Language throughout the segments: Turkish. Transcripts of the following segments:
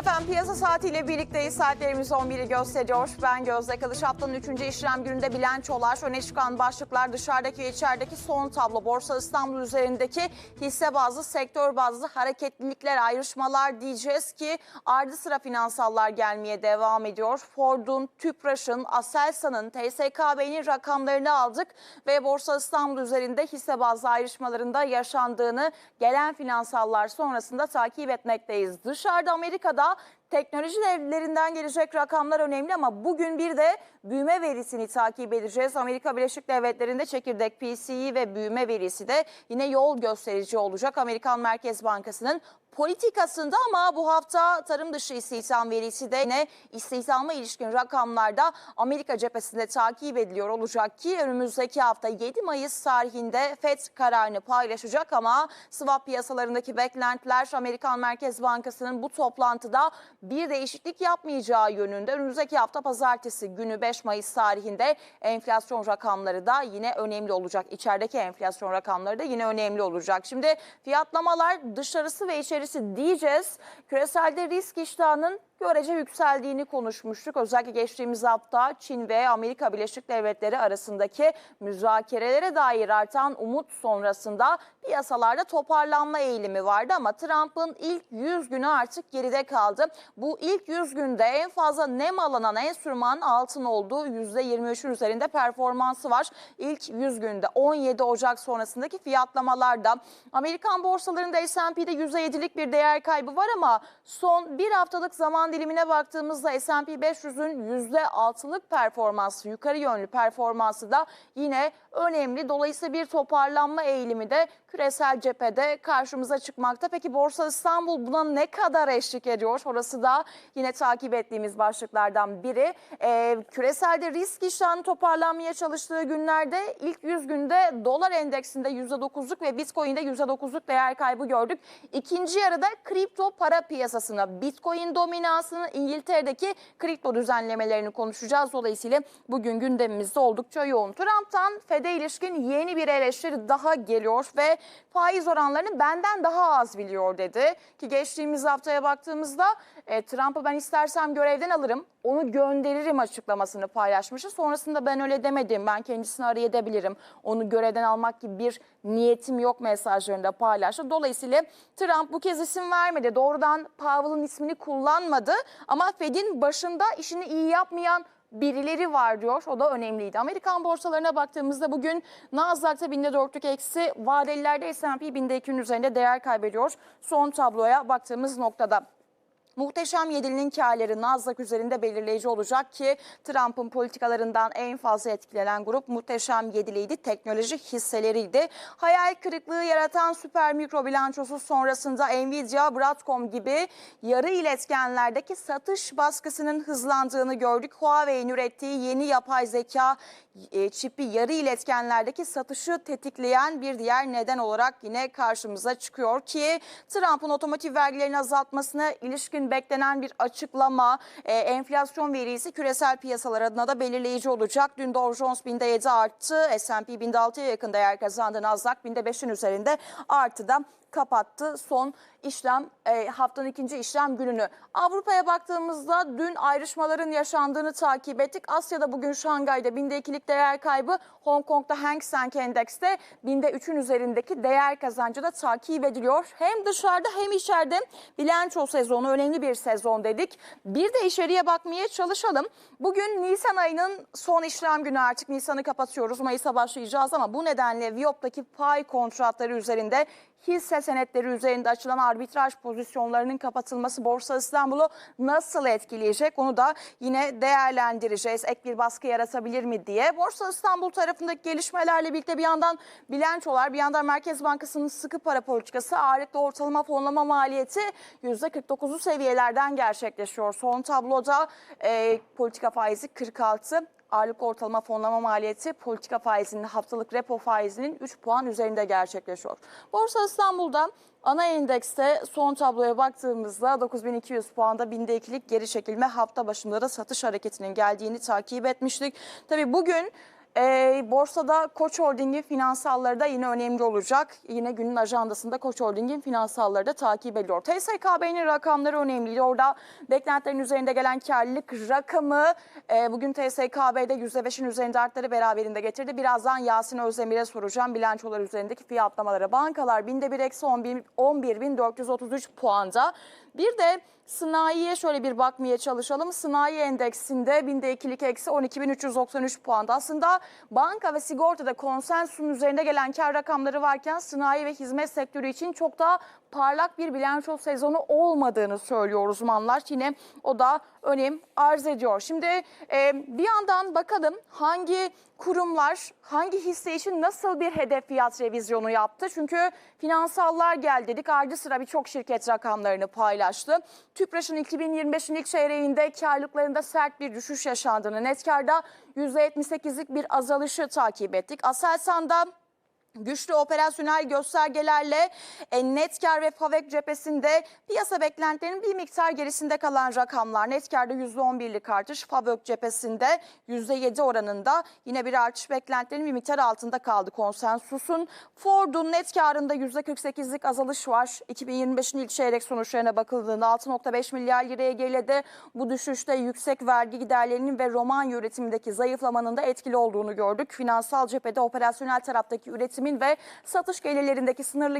Efendim piyasa saatiyle birlikteyiz. Saatlerimiz 11'i gösteriyor. Ben Gözde Kılıç. Haftanın 3. işlem gününde bilançolar, öne çıkan başlıklar, dışarıdaki ve içerideki son tablo. Borsa İstanbul üzerindeki hisse bazlı, sektör bazlı hareketlilikler, ayrışmalar diyeceğiz ki ardı sıra finansallar gelmeye devam ediyor. Ford'un, Tüpraş'ın, Aselsan'ın, TSKB'nin rakamlarını aldık ve Borsa İstanbul üzerinde hisse bazlı ayrışmalarında yaşandığını gelen finansallar sonrasında takip etmekteyiz. Dışarıda Amerika'da teknoloji devlerinden gelecek rakamlar önemli ama bugün bir de büyüme verisini takip edeceğiz. Amerika Birleşik Devletleri'nde çekirdek PCE ve büyüme verisi de yine yol gösterici olacak. Amerikan Merkez Bankası'nın politikasında ama bu hafta tarım dışı istihdam verisi de yine istihdama ilişkin rakamlarda Amerika cephesinde takip ediliyor olacak ki önümüzdeki hafta 7 Mayıs tarihinde FED kararını paylaşacak ama swap piyasalarındaki beklentiler Amerikan Merkez Bankası'nın bu toplantıda bir değişiklik yapmayacağı yönünde. Önümüzdeki hafta pazartesi günü 5 Mayıs tarihinde enflasyon rakamları da yine önemli olacak. İçerideki enflasyon rakamları da yine önemli olacak. Şimdi fiyatlamalar dışarısı ve içerisi diyeceğiz. Küreselde risk iştahının görece yükseldiğini konuşmuştuk. Özellikle geçtiğimiz hafta Çin ve Amerika Birleşik Devletleri arasındaki müzakerelere dair artan umut sonrasında piyasalarda toparlanma eğilimi vardı ama Trump'ın ilk 100 günü artık geride kaldı. Bu ilk 100 günde en fazla nem alınan enstrüman altın olduğu %23'ün üzerinde performansı var. İlk 100 günde 17 Ocak sonrasındaki fiyatlamalarda Amerikan borsalarında S&P'de %7'lik bir değer kaybı var ama son bir haftalık zaman dilimine baktığımızda S&P 500'ün %6'lık performansı, yukarı yönlü performansı da yine önemli. Dolayısıyla bir toparlanma eğilimi de küresel cephede karşımıza çıkmakta. Peki Borsa İstanbul buna ne kadar eşlik ediyor? Orası da yine takip ettiğimiz başlıklardan biri. Ee, küreselde risk iştahını toparlanmaya çalıştığı günlerde ilk 100 günde dolar endeksinde %9'luk ve Bitcoin'de %9'luk değer kaybı gördük. İkinci yarıda kripto para piyasasına Bitcoin dominansını İngiltere'deki kripto düzenlemelerini konuşacağız. Dolayısıyla bugün gündemimizde oldukça yoğun. Trump'tan FED'e ilişkin yeni bir eleştiri daha geliyor ve faiz oranlarını benden daha az biliyor dedi. Ki geçtiğimiz haftaya baktığımızda e, Trump'ı ben istersem görevden alırım, onu gönderirim açıklamasını paylaşmıştı. Sonrasında ben öyle demedim, ben kendisini arayabilirim, onu görevden almak gibi bir niyetim yok mesajlarında paylaştı. Dolayısıyla Trump bu kez isim vermedi. Doğrudan Powell'ın ismini kullanmadı ama Fed'in başında işini iyi yapmayan birileri var diyor. O da önemliydi. Amerikan borsalarına baktığımızda bugün Nasdaq'ta binde dörtlük eksi, vadelilerde S&P binde 2'nin üzerinde değer kaybediyor. Son tabloya baktığımız noktada. Muhteşem Yedili'nin karları Nasdaq üzerinde belirleyici olacak ki Trump'ın politikalarından en fazla etkilenen grup Muhteşem Yedili'ydi. Teknoloji hisseleriydi. Hayal kırıklığı yaratan süper mikro bilançosu sonrasında Nvidia, Broadcom gibi yarı iletkenlerdeki satış baskısının hızlandığını gördük. Huawei'nin ürettiği yeni yapay zeka e, çipi yarı iletkenlerdeki satışı tetikleyen bir diğer neden olarak yine karşımıza çıkıyor ki Trump'ın otomotiv vergilerini azaltmasına ilişkin beklenen bir açıklama e, enflasyon verisi küresel piyasalar adına da belirleyici olacak. Dün Dow Jones binde 7 arttı, S&P binde 6'ya yakın değer kazandı, Nasdaq binde 5'in üzerinde artıda kapattı son işlem e, haftanın ikinci işlem gününü. Avrupa'ya baktığımızda dün ayrışmaların yaşandığını takip ettik. Asya'da bugün Şangay'da binde ikilik değer kaybı, Hong Kong'da Hang Seng Endeks'te binde üçün üzerindeki değer kazancı da takip ediliyor. Hem dışarıda hem içeride bilanço sezonu önemli bir sezon dedik. Bir de içeriye bakmaya çalışalım. Bugün Nisan ayının son işlem günü artık Nisan'ı kapatıyoruz. Mayıs'a başlayacağız ama bu nedenle Viyop'taki pay kontratları üzerinde hisse senetleri üzerinde açılan arbitraj pozisyonlarının kapatılması Borsa İstanbul'u nasıl etkileyecek onu da yine değerlendireceğiz. Ek bir baskı yaratabilir mi diye. Borsa İstanbul tarafındaki gelişmelerle birlikte bir yandan bilançolar bir yandan Merkez Bankası'nın sıkı para politikası ağırlıklı ortalama fonlama maliyeti %49'u seviyelerden gerçekleşiyor. Son tabloda e, politika faizi 46 ağırlık ortalama fonlama maliyeti politika faizinin haftalık repo faizinin 3 puan üzerinde gerçekleşiyor. Borsa İstanbul'da ana endekste son tabloya baktığımızda 9200 puanda binde ikilik geri çekilme hafta başında da satış hareketinin geldiğini takip etmiştik. Tabii bugün Ee, borsada Koç Holding'in finansalları da yine önemli olacak. Yine günün ajandasında Koç Holding'in finansalları da takip ediyor. TSKB'nin rakamları önemli. Orada beklentilerin üzerinde gelen karlılık rakamı e, bugün TSKB'de %5'in üzerinde artları beraberinde getirdi. Birazdan Yasin Özdemir'e soracağım bilançolar üzerindeki fiyatlamaları. Bankalar binde bir eksi 11 11.433 puanda. Bir de sanayiye şöyle bir bakmaya çalışalım. Sanayi endeksinde binde ikilik eksi 12.393 puanda. Aslında banka ve sigortada konsensusun üzerinde gelen kar rakamları varken sanayi ve hizmet sektörü için çok daha parlak bir bilanço sezonu olmadığını söylüyor uzmanlar. Yine o da önem arz ediyor. Şimdi e, bir yandan bakalım hangi kurumlar hangi hisse için nasıl bir hedef fiyat revizyonu yaptı? Çünkü finansallar geldi dedik. Ardı sıra birçok şirket rakamlarını paylaştı. TÜPRAŞ'ın 2025'in ilk çeyreğinde karlılıklarında sert bir düşüş yaşandığını, net karda %78'lik bir azalışı takip ettik. Aselsan'da Güçlü operasyonel göstergelerle e, net kar ve FAVÖK cephesinde piyasa beklentilerinin bir miktar gerisinde kalan rakamlar. Net karda %11'lik artış, FAVÖK cephesinde %7 oranında yine bir artış beklentilerinin bir miktar altında kaldı konsensusun. Ford'un net karında %48'lik azalış var. 2025'in ilk çeyrek sonuçlarına bakıldığında 6.5 milyar liraya geriledi. Bu düşüşte yüksek vergi giderlerinin ve Romanya üretimindeki zayıflamanın da etkili olduğunu gördük. Finansal cephede operasyonel taraftaki üretim üretimin ve satış gelirlerindeki sınırlı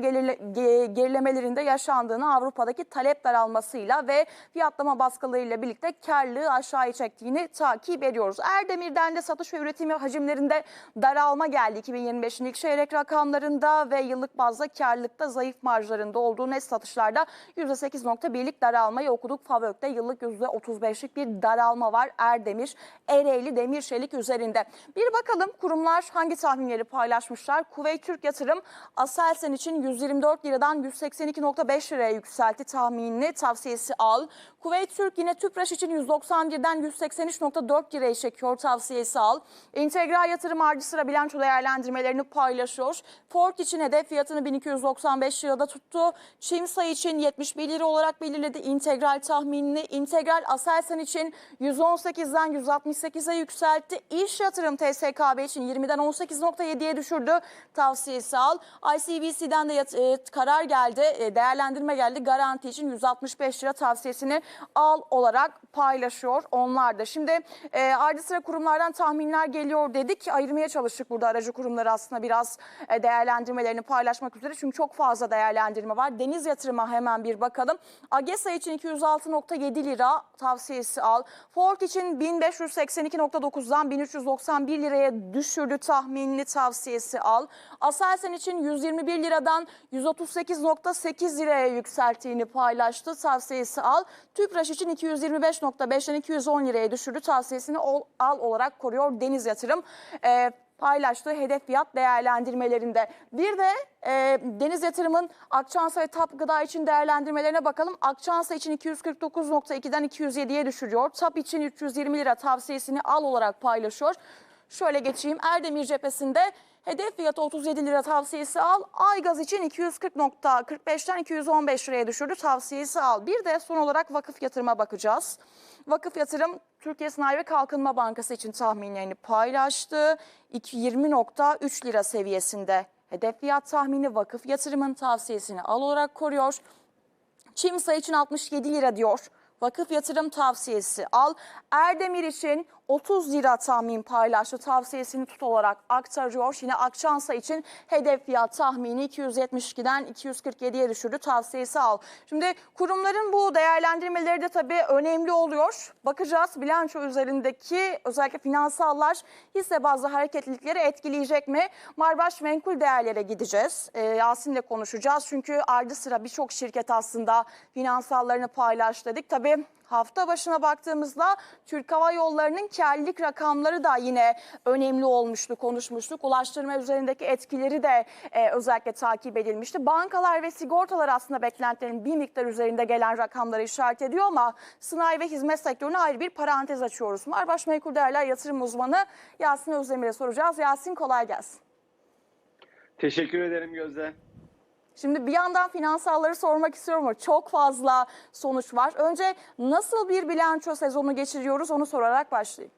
gerilemelerinde yaşandığını Avrupa'daki talep daralmasıyla ve fiyatlama baskılarıyla birlikte karlılığı aşağıya çektiğini takip ediyoruz. Erdemir'den de satış ve üretim hacimlerinde daralma geldi 2025'in ilk çeyrek rakamlarında ve yıllık bazda karlılıkta zayıf marjlarında olduğu net satışlarda %8.1'lik daralmayı okuduk. Favök'te yıllık %35'lik bir daralma var Erdemir, Ereğli, Demirçelik üzerinde. Bir bakalım kurumlar hangi tahminleri paylaşmışlar? Kuveyt Türk Yatırım Aselsan için 124 liradan 182.5 liraya yükseltti tahminini tavsiyesi al. Kuveyt Türk yine Tüpraş için 191'den 183.4 liraya çekiyor tavsiyesi al. İntegral Yatırım harcı sıra bilanço değerlendirmelerini paylaşıyor. Ford için hedef fiyatını 1295 lirada tuttu. Çimsay için 71 lira olarak belirledi integral tahminini. İntegral Aselsan için 118'den 168'e yükseltti. İş Yatırım TSKB için 20'den 18.7'ye düşürdü tavsiyesi al. ICBC'den de e, karar geldi, e, değerlendirme geldi. Garanti için 165 lira tavsiyesini al olarak paylaşıyor onlar da. Şimdi e, ardı sıra kurumlardan tahminler geliyor dedik. Ayırmaya çalıştık burada aracı kurumları aslında biraz e, değerlendirmelerini paylaşmak üzere. Çünkü çok fazla değerlendirme var. Deniz yatırıma hemen bir bakalım. AGESA için 206.7 lira tavsiyesi al. Ford için 1582.9'dan 1391 liraya düşürdü tahminini tavsiyesi al. Aselsan için 121 liradan 138.8 liraya yükselttiğini paylaştı. Tavsiyesi al. Tüpraş için 225.5'ten 210 liraya düşürdü. Tavsiyesini al olarak koruyor Deniz Yatırım. Ee, paylaştığı hedef fiyat değerlendirmelerinde. Bir de e, Deniz Yatırım'ın Akçansa ve TAP Gıda için değerlendirmelerine bakalım. Akçansa için 249.2'den 207'ye düşürüyor. TAP için 320 lira tavsiyesini al olarak paylaşıyor. Şöyle geçeyim. Erdemir cephesinde hedef fiyatı 37 lira tavsiyesi al. Aygaz için 240.45'ten 215 liraya düşürdü tavsiyesi al. Bir de son olarak vakıf yatırıma bakacağız. Vakıf yatırım Türkiye Sanayi ve Kalkınma Bankası için tahminlerini paylaştı. 20.3 lira seviyesinde hedef fiyat tahmini vakıf yatırımın tavsiyesini al olarak koruyor. Çimsa için 67 lira diyor. Vakıf yatırım tavsiyesi al. Erdemir için 30 lira tahmin paylaştı. Tavsiyesini tut olarak aktarıyor. Yine Akçansa için hedef fiyat tahmini 272'den 247'ye düşürdü. Tavsiyesi al. Şimdi kurumların bu değerlendirmeleri de tabii önemli oluyor. Bakacağız bilanço üzerindeki özellikle finansallar hisse bazlı hareketlilikleri etkileyecek mi? Marbaş menkul değerlere gideceğiz. Ee, Yasin'le konuşacağız. Çünkü ardı sıra birçok şirket aslında finansallarını paylaştı dedik. Tabii Hafta başına baktığımızda Türk Hava Yolları'nın karlılık rakamları da yine önemli olmuştu, konuşmuştuk. Ulaştırma üzerindeki etkileri de e, özellikle takip edilmişti. Bankalar ve sigortalar aslında beklentilerin bir miktar üzerinde gelen rakamları işaret ediyor ama sanayi ve hizmet sektörüne ayrı bir parantez açıyoruz. Marbaş Menkul Değerler Yatırım Uzmanı Yasin Özdemir'e soracağız. Yasin kolay gelsin. Teşekkür ederim Gözde. Şimdi bir yandan finansalları sormak istiyorum ama çok fazla sonuç var. Önce nasıl bir bilanço sezonu geçiriyoruz onu sorarak başlayayım.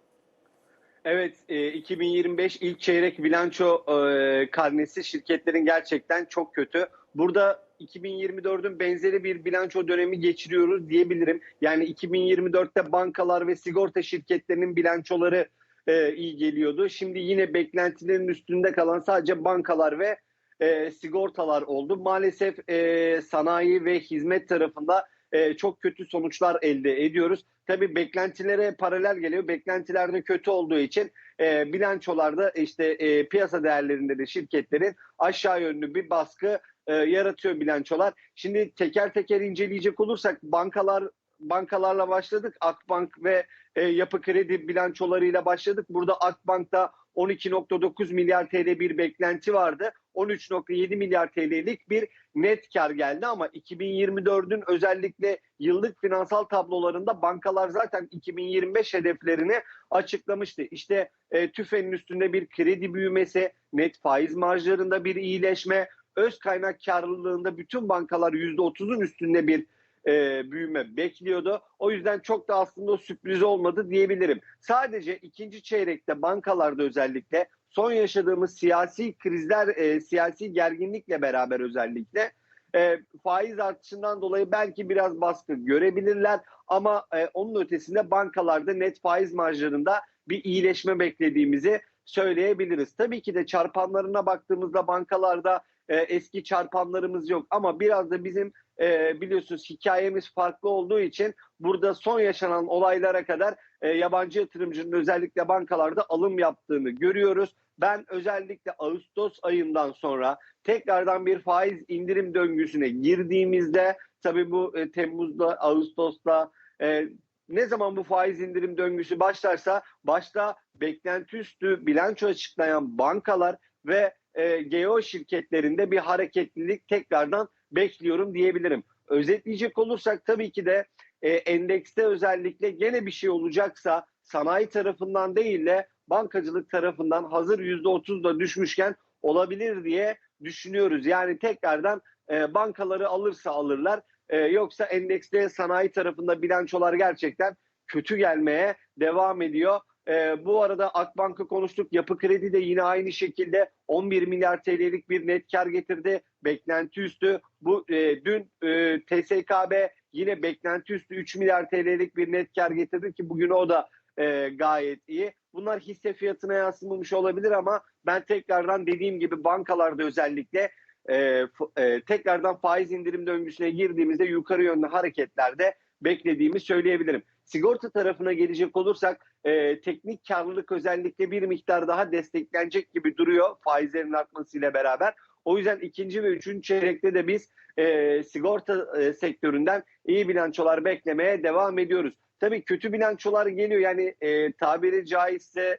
Evet, e, 2025 ilk çeyrek bilanço e, karnesi şirketlerin gerçekten çok kötü. Burada 2024'ün benzeri bir bilanço dönemi geçiriyoruz diyebilirim. Yani 2024'te bankalar ve sigorta şirketlerinin bilançoları e, iyi geliyordu. Şimdi yine beklentilerin üstünde kalan sadece bankalar ve e, sigortalar oldu. Maalesef e, sanayi ve hizmet tarafında e, çok kötü sonuçlar elde ediyoruz. Tabii beklentilere paralel geliyor. Beklentiler de kötü olduğu için e, bilançolarda işte e, piyasa değerlerinde de şirketlerin aşağı yönlü bir baskı e, yaratıyor bilançolar. Şimdi teker teker inceleyecek olursak bankalar bankalarla başladık. Akbank ve e, Yapı Kredi bilançolarıyla başladık. Burada Akbank'ta 12.9 milyar TL bir beklenti vardı. 13.7 milyar TL'lik bir net kar geldi ama 2024'ün özellikle yıllık finansal tablolarında bankalar zaten 2025 hedeflerini açıklamıştı. İşte e, TÜFE'nin üstünde bir kredi büyümesi, net faiz marjlarında bir iyileşme, öz kaynak karlılığında bütün bankalar %30'un üstünde bir e, büyüme bekliyordu. O yüzden çok da aslında sürpriz olmadı diyebilirim. Sadece ikinci çeyrekte bankalarda özellikle son yaşadığımız siyasi krizler, e, siyasi gerginlikle beraber özellikle e, faiz artışından dolayı belki biraz baskı görebilirler ama e, onun ötesinde bankalarda net faiz marjlarında bir iyileşme beklediğimizi söyleyebiliriz. Tabii ki de çarpanlarına baktığımızda bankalarda e, eski çarpanlarımız yok ama biraz da bizim e, biliyorsunuz hikayemiz farklı olduğu için burada son yaşanan olaylara kadar e, yabancı yatırımcının özellikle bankalarda alım yaptığını görüyoruz. Ben özellikle Ağustos ayından sonra tekrardan bir faiz indirim döngüsüne girdiğimizde tabii bu e, Temmuz'da, Ağustos'ta e, ne zaman bu faiz indirim döngüsü başlarsa başta beklenti üstü bilanço açıklayan bankalar ve e, GEO şirketlerinde bir hareketlilik tekrardan bekliyorum diyebilirim. Özetleyecek olursak tabii ki de e, endekste özellikle gene bir şey olacaksa sanayi tarafından değil de bankacılık tarafından hazır %30 da düşmüşken olabilir diye düşünüyoruz. Yani tekrardan e, bankaları alırsa alırlar e, yoksa endekste sanayi tarafında bilançolar gerçekten kötü gelmeye devam ediyor. E, bu arada Akbank'ı konuştuk. Yapı Kredi de yine aynı şekilde 11 milyar TL'lik bir net kar getirdi. Beklenti üstü. Bu e, dün e, TSKB yine beklenti üstü 3 milyar TL'lik bir net kar getirdi ki bugün o da e, gayet iyi. Bunlar hisse fiyatına yansımamış olabilir ama ben tekrardan dediğim gibi bankalarda özellikle e, e, tekrardan faiz indirim döngüsüne girdiğimizde yukarı yönlü hareketlerde beklediğimi söyleyebilirim. Sigorta tarafına gelecek olursak e, teknik karlılık özellikle bir miktar daha desteklenecek gibi duruyor faizlerin artmasıyla beraber. O yüzden ikinci ve üçüncü çeyrekte de biz e, sigorta e, sektöründen iyi bilançolar beklemeye devam ediyoruz. Tabii kötü bilançolar geliyor yani e, tabiri caizse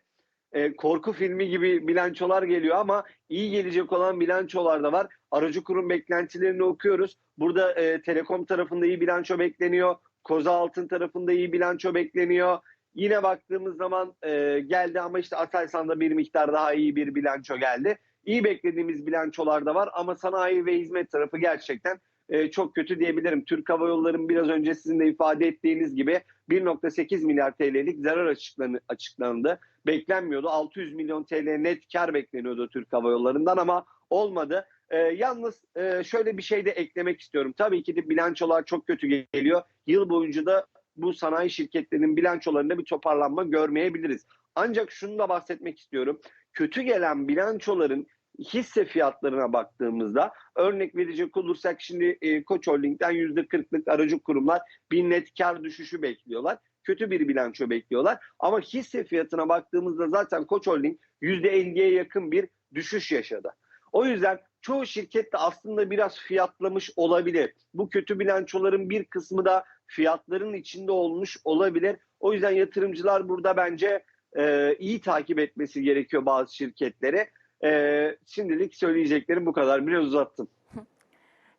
e, korku filmi gibi bilançolar geliyor ama iyi gelecek olan bilançolar da var. Aracı kurum beklentilerini okuyoruz. Burada e, Telekom tarafında iyi bilanço bekleniyor. Koza Altın tarafında iyi bilanço bekleniyor. Yine baktığımız zaman e, geldi ama işte Aselsan'da bir miktar daha iyi bir bilanço geldi. İyi beklediğimiz bilançolar da var ama sanayi ve hizmet tarafı gerçekten e, çok kötü diyebilirim. Türk Hava Yolları'nın biraz önce sizin de ifade ettiğiniz gibi 1.8 milyar TL'lik zarar açıklanı, açıklandı. Beklenmiyordu. 600 milyon TL net kar bekleniyordu Türk Hava Yolları'ndan ama olmadı. E, yalnız e, şöyle bir şey de eklemek istiyorum. Tabii ki de bilançolar çok kötü geliyor. Yıl boyunca da bu sanayi şirketlerinin bilançolarında bir toparlanma görmeyebiliriz. Ancak şunu da bahsetmek istiyorum. Kötü gelen bilançoların hisse fiyatlarına baktığımızda örnek verecek olursak şimdi e, Koç Holding'den %40'lık aracı kurumlar bir net kar düşüşü bekliyorlar. Kötü bir bilanço bekliyorlar. Ama hisse fiyatına baktığımızda zaten Koç Holding %50'ye yakın bir düşüş yaşadı. O yüzden çoğu şirket de aslında biraz fiyatlamış olabilir. Bu kötü bilançoların bir kısmı da fiyatların içinde olmuş olabilir. O yüzden yatırımcılar burada bence e, iyi takip etmesi gerekiyor bazı şirketleri. E, şimdilik söyleyeceklerim bu kadar. Biraz uzattım.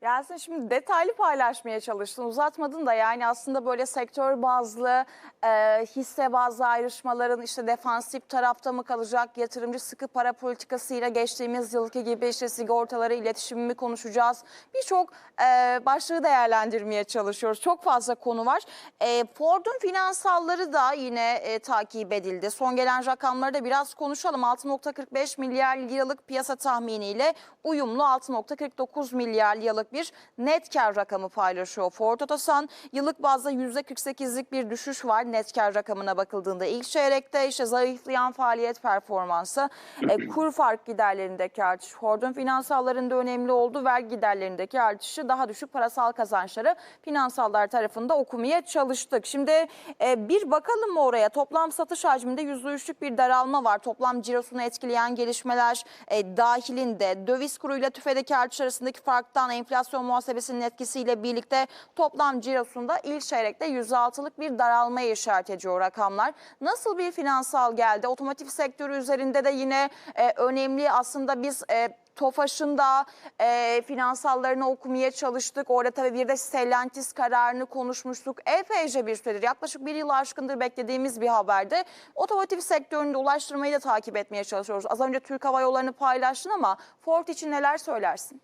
Yasin şimdi detaylı paylaşmaya çalıştın. Uzatmadın da yani aslında böyle sektör bazlı e, hisse bazlı ayrışmaların işte defansif tarafta mı kalacak yatırımcı sıkı para politikasıyla geçtiğimiz yılki gibi işte sigortaları iletişimi mi konuşacağız? Birçok e, başlığı değerlendirmeye çalışıyoruz. Çok fazla konu var. E, Ford'un finansalları da yine e, takip edildi. Son gelen rakamları da biraz konuşalım. 6.45 milyar liralık piyasa tahminiyle uyumlu 6.49 milyar liralık bir net kar rakamı paylaşıyor Ford Otosan. Yıllık bazda %48'lik bir düşüş var net kar rakamına bakıldığında. ilk çeyrekte işte zayıflayan faaliyet performansı, e, kur fark giderlerindeki artış, Ford'un finansallarında önemli oldu. Vergi giderlerindeki artışı daha düşük parasal kazançları finansallar tarafında okumaya çalıştık. Şimdi e, bir bakalım mı oraya? Toplam satış hacminde %3'lük bir daralma var. Toplam cirosunu etkileyen gelişmeler e, dahilinde döviz kuruyla tüfedeki artış arasındaki farktan enflasyon muhasebesinin etkisiyle birlikte toplam cirosunda ilk çeyrekte %6'lık bir daralmaya işaret ediyor rakamlar. Nasıl bir finansal geldi? Otomotiv sektörü üzerinde de yine e, önemli aslında biz e, TOFAŞ'ın da e, finansallarını okumaya çalıştık. Orada tabii bir de Stellantis kararını konuşmuştuk. Epeyce bir süredir yaklaşık bir yıl aşkındır beklediğimiz bir haberde. Otomotiv sektöründe ulaştırmayı da takip etmeye çalışıyoruz. Az önce Türk Hava Yolları'nı paylaştın ama Ford için neler söylersin?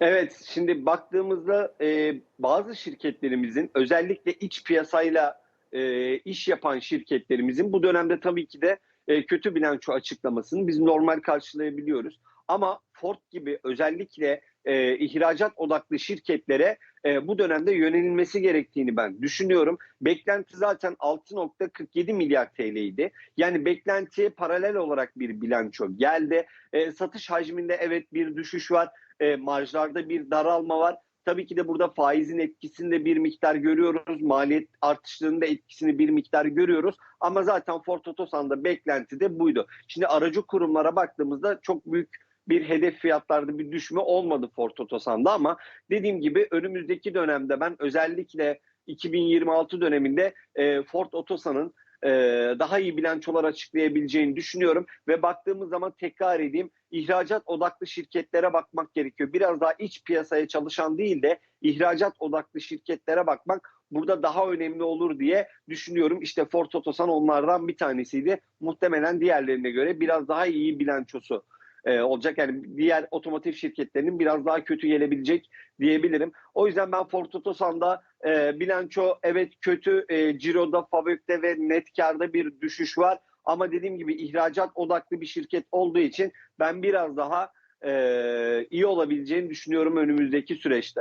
Evet, şimdi baktığımızda e, bazı şirketlerimizin özellikle iç piyasayla e, iş yapan şirketlerimizin bu dönemde tabii ki de e, kötü bilanço açıklamasını biz normal karşılayabiliyoruz. Ama Ford gibi özellikle e, ihracat odaklı şirketlere e, bu dönemde yönelilmesi gerektiğini ben düşünüyorum. Beklenti zaten 6.47 milyar TL'ydi. Yani beklentiye paralel olarak bir bilanço geldi. E, satış hacminde evet bir düşüş var. E, marjlarda bir daralma var. Tabii ki de burada faizin etkisini de bir miktar görüyoruz. Maliyet artışlarının da etkisini bir miktar görüyoruz. Ama zaten Ford Otosan'da beklenti de buydu. Şimdi aracı kurumlara baktığımızda çok büyük bir hedef fiyatlarda bir düşme olmadı Ford Otosan'da ama dediğim gibi önümüzdeki dönemde ben özellikle 2026 döneminde e, Ford Otosan'ın e, daha iyi bilançolar açıklayabileceğini düşünüyorum ve baktığımız zaman tekrar edeyim ihracat odaklı şirketlere bakmak gerekiyor. Biraz daha iç piyasaya çalışan değil de ihracat odaklı şirketlere bakmak burada daha önemli olur diye düşünüyorum. İşte Ford Otosan onlardan bir tanesiydi. Muhtemelen diğerlerine göre biraz daha iyi bilançosu e, olacak. Yani diğer otomotiv şirketlerinin biraz daha kötü gelebilecek diyebilirim. O yüzden ben Ford Otosan'da e, bilanço evet kötü. E, Ciro'da, Favök'te ve net karda bir düşüş var. Ama dediğim gibi ihracat odaklı bir şirket olduğu için ben biraz daha e, iyi olabileceğini düşünüyorum önümüzdeki süreçte.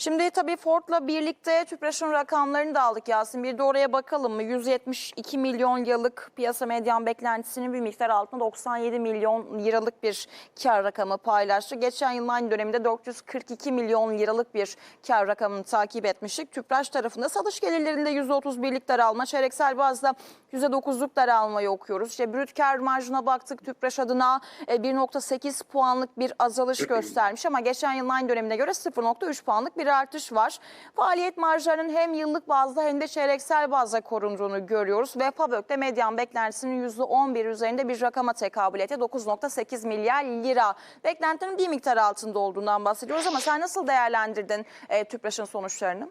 Şimdi tabii Ford'la birlikte TÜPRAŞ'ın rakamlarını da aldık Yasin. Bir de oraya bakalım mı? 172 milyon liralık piyasa medyan beklentisinin bir miktar altında 97 milyon liralık bir kar rakamı paylaştı. Geçen yılın aynı döneminde 442 milyon liralık bir kar rakamını takip etmiştik. TÜPRAŞ tarafında satış gelirlerinde %31'lik daralma, çeyreksel bazda %9'luk daralmayı okuyoruz. İşte brüt kar marjına baktık TÜPRAŞ adına e, 1.8 puanlık bir azalış göstermiş ama geçen yılın aynı dönemine göre 0.3 puanlık bir artış var. Faaliyet marjlarının hem yıllık bazda hem de çeyreksel bazda korunduğunu görüyoruz ve Fabök'te medyan beklentisinin %11 üzerinde bir rakama tekabül etti. 9.8 milyar lira. Beklentinin bir miktar altında olduğundan bahsediyoruz ama sen nasıl değerlendirdin e, TÜPRAŞ'ın sonuçlarını?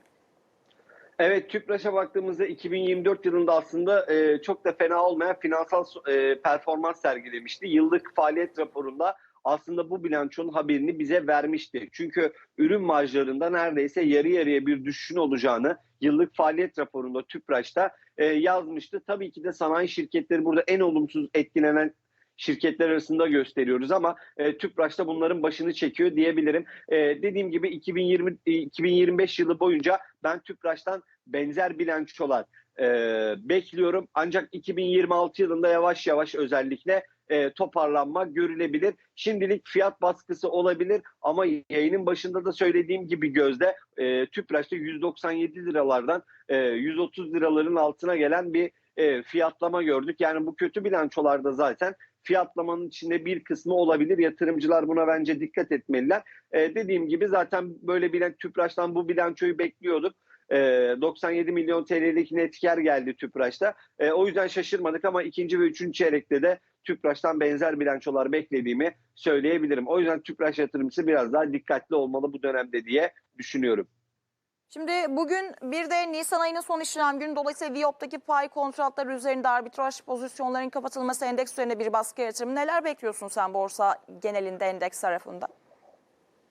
Evet TÜPRAŞ'a baktığımızda 2024 yılında aslında e, çok da fena olmayan finansal e, performans sergilemişti. Yıllık faaliyet raporunda aslında bu bilançonun haberini bize vermişti. Çünkü ürün marjlarında neredeyse yarı yarıya bir düşüşün olacağını yıllık faaliyet raporunda TÜPRAŞ'ta e, yazmıştı. Tabii ki de sanayi şirketleri burada en olumsuz etkilenen şirketler arasında gösteriyoruz ama e, TÜPRAŞ bunların başını çekiyor diyebilirim. E, dediğim gibi 2020 e, 2025 yılı boyunca ben TÜPRAŞ'tan benzer bilançolar e, bekliyorum. Ancak 2026 yılında yavaş yavaş özellikle e, toparlanma görülebilir. Şimdilik fiyat baskısı olabilir ama yayının başında da söylediğim gibi gözde e, TÜPRAŞ'ta 197 liralardan e, 130 liraların altına gelen bir e, fiyatlama gördük. Yani bu kötü bilançolarda zaten fiyatlamanın içinde bir kısmı olabilir. Yatırımcılar buna bence dikkat etmeliler. E, dediğim gibi zaten böyle bilen TÜPRAŞ'tan bu bilançoyu bekliyorduk. E, 97 milyon TL'lik net kar geldi TÜPRAŞ'ta. E, o yüzden şaşırmadık ama ikinci ve üçüncü çeyrekte de Tüpraş'tan benzer bilançolar beklediğimi söyleyebilirim. O yüzden Tüpraş yatırımcısı biraz daha dikkatli olmalı bu dönemde diye düşünüyorum. Şimdi bugün bir de Nisan ayının son işlem günü dolayısıyla Viyop'taki pay kontratları üzerinde arbitraj pozisyonların kapatılması endeks üzerine bir baskı yaratır mı? Neler bekliyorsun sen borsa genelinde endeks tarafında?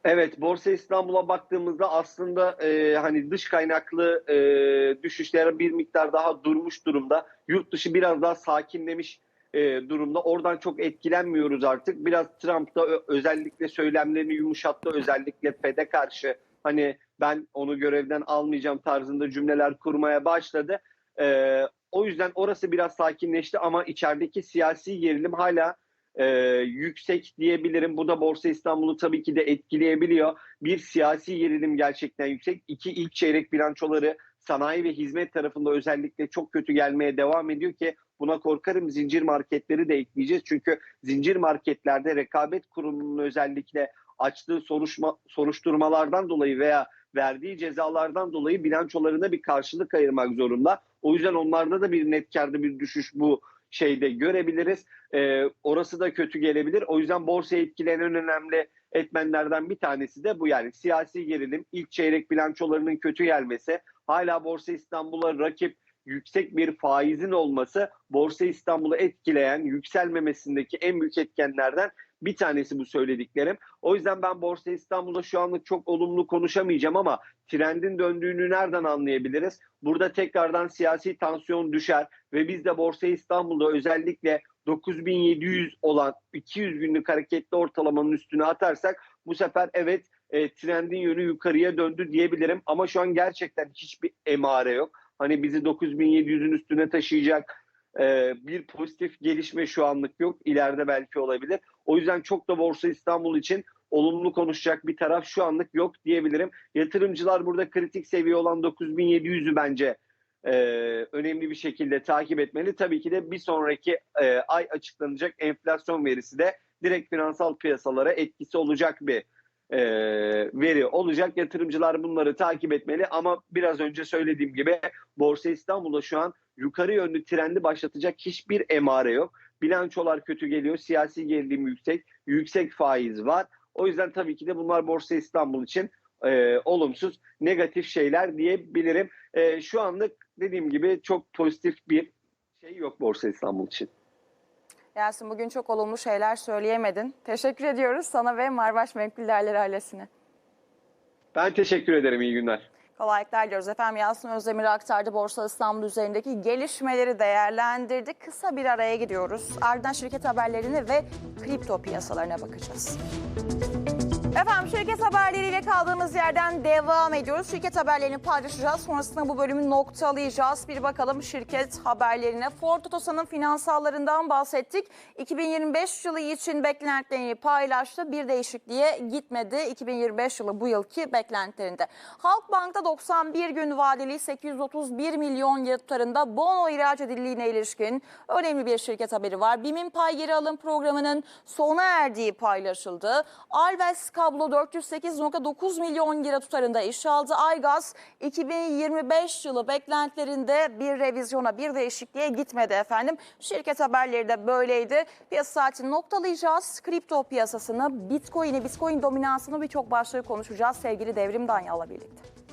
Evet, Borsa İstanbul'a baktığımızda aslında e, hani dış kaynaklı e, düşüşler bir miktar daha durmuş durumda. Yurt dışı biraz daha sakinlemiş e, durumda. Oradan çok etkilenmiyoruz artık. Biraz Trump da özellikle söylemlerini yumuşattı. Özellikle FED'e karşı hani ben onu görevden almayacağım tarzında cümleler kurmaya başladı. E, o yüzden orası biraz sakinleşti ama içerideki siyasi gerilim hala e, yüksek diyebilirim. Bu da Borsa İstanbul'u tabii ki de etkileyebiliyor. Bir siyasi gerilim gerçekten yüksek. İki ilk çeyrek bilançoları sanayi ve hizmet tarafında özellikle çok kötü gelmeye devam ediyor ki buna korkarım zincir marketleri de ekleyeceğiz. Çünkü zincir marketlerde rekabet kurumunun özellikle açtığı soruşma, soruşturmalardan dolayı veya verdiği cezalardan dolayı bilançolarına bir karşılık ayırmak zorunda. O yüzden onlarda da bir net karda bir düşüş bu şeyde görebiliriz. Ee, orası da kötü gelebilir. O yüzden borsaya etkileyen en önemli etmenlerden bir tanesi de bu yani siyasi gerilim, ilk çeyrek bilançolarının kötü gelmesi, hala Borsa İstanbul'a rakip yüksek bir faizin olması Borsa İstanbul'u etkileyen, yükselmemesindeki en büyük etkenlerden bir tanesi bu söylediklerim. O yüzden ben Borsa İstanbul'da şu anlık çok olumlu konuşamayacağım ama trendin döndüğünü nereden anlayabiliriz? Burada tekrardan siyasi tansiyon düşer ve biz de Borsa İstanbul'da özellikle 9700 olan 200 günlük hareketli ortalamanın üstüne atarsak bu sefer evet e, trendin yönü yukarıya döndü diyebilirim ama şu an gerçekten hiçbir emare yok. Hani bizi 9700'ün üstüne taşıyacak e, bir pozitif gelişme şu anlık yok. İleride belki olabilir. O yüzden çok da Borsa İstanbul için olumlu konuşacak bir taraf şu anlık yok diyebilirim. Yatırımcılar burada kritik seviye olan 9700'ü bence e, önemli bir şekilde takip etmeli. Tabii ki de bir sonraki e, ay açıklanacak enflasyon verisi de direkt finansal piyasalara etkisi olacak bir e, veri olacak. Yatırımcılar bunları takip etmeli ama biraz önce söylediğim gibi Borsa İstanbul'da şu an yukarı yönlü trendi başlatacak hiçbir emare yok. Bilançolar kötü geliyor, siyasi gerilim yüksek, yüksek faiz var. O yüzden tabii ki de bunlar Borsa İstanbul için e, olumsuz, negatif şeyler diyebilirim. E, şu anlık dediğim gibi çok pozitif bir şey yok Borsa İstanbul için. Yasin bugün çok olumlu şeyler söyleyemedin. Teşekkür ediyoruz sana ve Marbaş Menkul ailesine. Ben teşekkür ederim, iyi günler. Kolaylıklar diliyoruz. Efendim Yasin Özdemir aktardı Borsa İstanbul üzerindeki gelişmeleri değerlendirdi. Kısa bir araya gidiyoruz. Ardından şirket haberlerine ve kripto piyasalarına bakacağız. Efendim şirket haberleriyle kaldığımız yerden devam ediyoruz. Şirket haberlerini paylaşacağız. Sonrasında bu bölümü noktalayacağız. Bir bakalım şirket haberlerine. Ford Otosan'ın finansallarından bahsettik. 2025 yılı için beklentilerini paylaştı. Bir değişikliğe gitmedi 2025 yılı bu yılki beklentilerinde. Halkbank'ta 91 gün vadeli 831 milyon tutarında bono ihraç edildiğine ilişkin önemli bir şirket haberi var. BİM'in pay geri alım programının sona erdiği paylaşıldı. Alves Kablo 408.9 milyon lira tutarında iş aldı. Aygaz 2025 yılı beklentilerinde bir revizyona, bir değişikliğe gitmedi efendim. Şirket haberleri de böyleydi. Piyasa saatini noktalayacağız. Kripto piyasasını, Bitcoin'i, Bitcoin dominansını birçok başlığı konuşacağız sevgili Devrim Danyal'la birlikte.